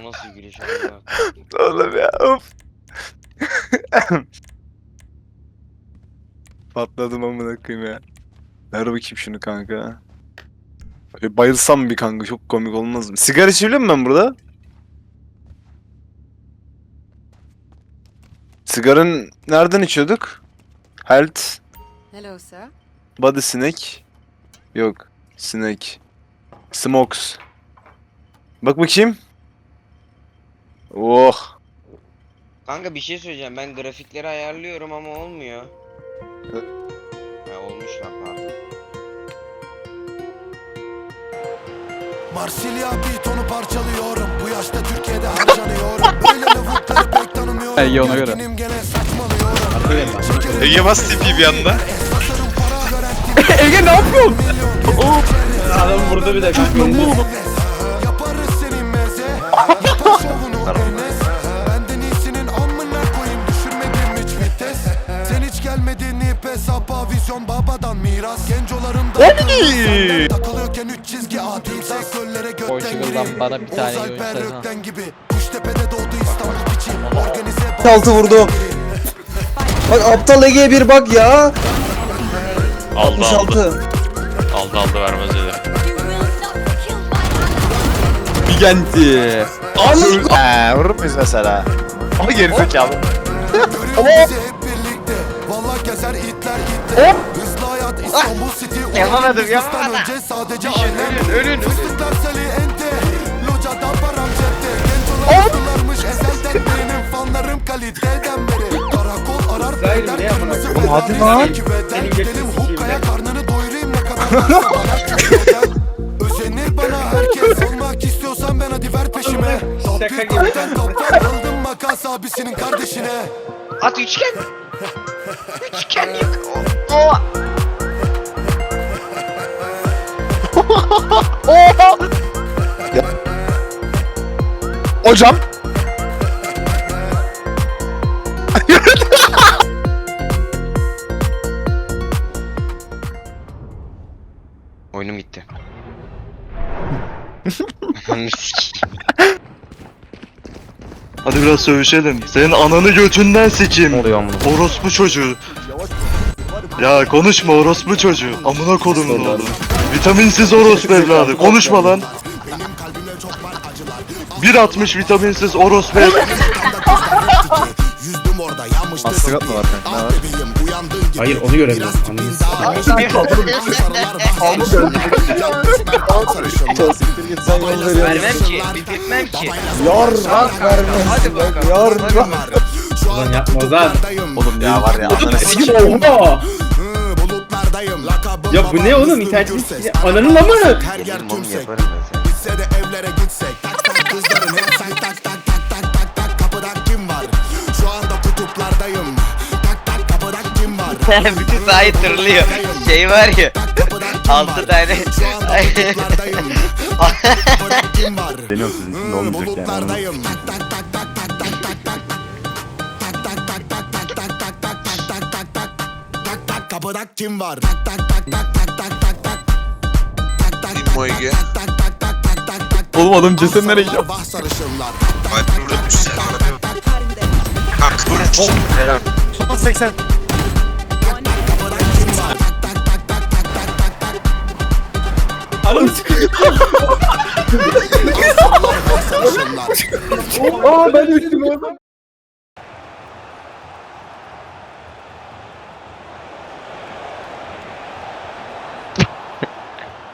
O nasıl gülüş amına? Oğlum ya of. Patladım amına koyayım ya. Ver bakayım şunu kanka. Bayılsam bir kanka çok komik olmaz mı? Sigara içebiliyor muyum ben burada? Sigaranın nereden içiyorduk? Health, Hello, sir. body snack. Yok. Snack. Smokes. Bak bakayım. Oh. Kanka bir şey söyleyeceğim. Ben grafikleri ayarlıyorum ama olmuyor. Ha olmuş lan pardon. Marsilya beat onu parçalıyorum Bu yaşta Türkiye'de harcanıyorum Böyle lavukları pek tanımıyorum İyi, ona göre. Gerginim gene saçmalıyorum Ege bas tipi bir anda. Tasarım para garanti Ege ne yapıyorsun? Adam burada bir de Yaparız senin meze Yapar şovunu da Takılıyorken üç çizgi Sen göllere götten bana bir tane oyun gibi Kuştepe'de doğdu İstanbul biçim Organize Altı vurdu. Bak aptal Ege'ye bir bak ya. Aldı aldı. 66. Aldı aldı vermez dedi. Bigenti. Eee vurur muyuz mesela? Ama geri zekalı. Görüyor bizi Ah! Yapamadım. yapamadım. Şey ölün ne yapalım? Özenir bana herkes. Olmak istiyorsan ben hadi ver peşime. Şaka gibi. Aldım makas abisinin kardeşine. At üçgen. Üçgen yık Oh O, o. Hocam. Oyunum gitti. Hadi biraz sövüşelim. Senin ananı götünden sikeyim. oluyor amına? Orospu çocuğu. Ya konuşma orospu çocuğu. Amına kodumun oğlu. Vitaminsiz orospu evladı. Konuşma lan. 1.60 vitaminsiz orospu Yüzdüm orada yanmıştı. Astigat mı var kanka? Hayır onu göremiyorum. Vermem ki. Bitirtmem ki. Yar Hadi bakalım. Yar Ulan yapma lan. Oğlum ya var ya. Oğlum sikim ya bu ne oğlum? İnternet? Ananın amı! Her yer tümsek. Bitse de evlere gitsek Tak tak kızların hep tak tak tak tak tak tak tak Kapıda kim var? Şu anda kutuplardayım Tak tak kapıda kim var? Bütün sahayı tırlıyor. Şey var ya. Altı tane. Şu anda kutuplardayım Tak tak kapıda kim var? Deniyorum sizin için olmayacak yani. Tak tak kapıda kim var? Tak tak tak tak tak tak tak tak Tak tak tak tak tak tak tak tak tak tak Oğlum adam cesedin nereye gidiyor? Vah sarışınlar Ay burada düşsen. Kalk dur. Son 80. Ananı sikeyim. sarışınlar Aa ben düştüm.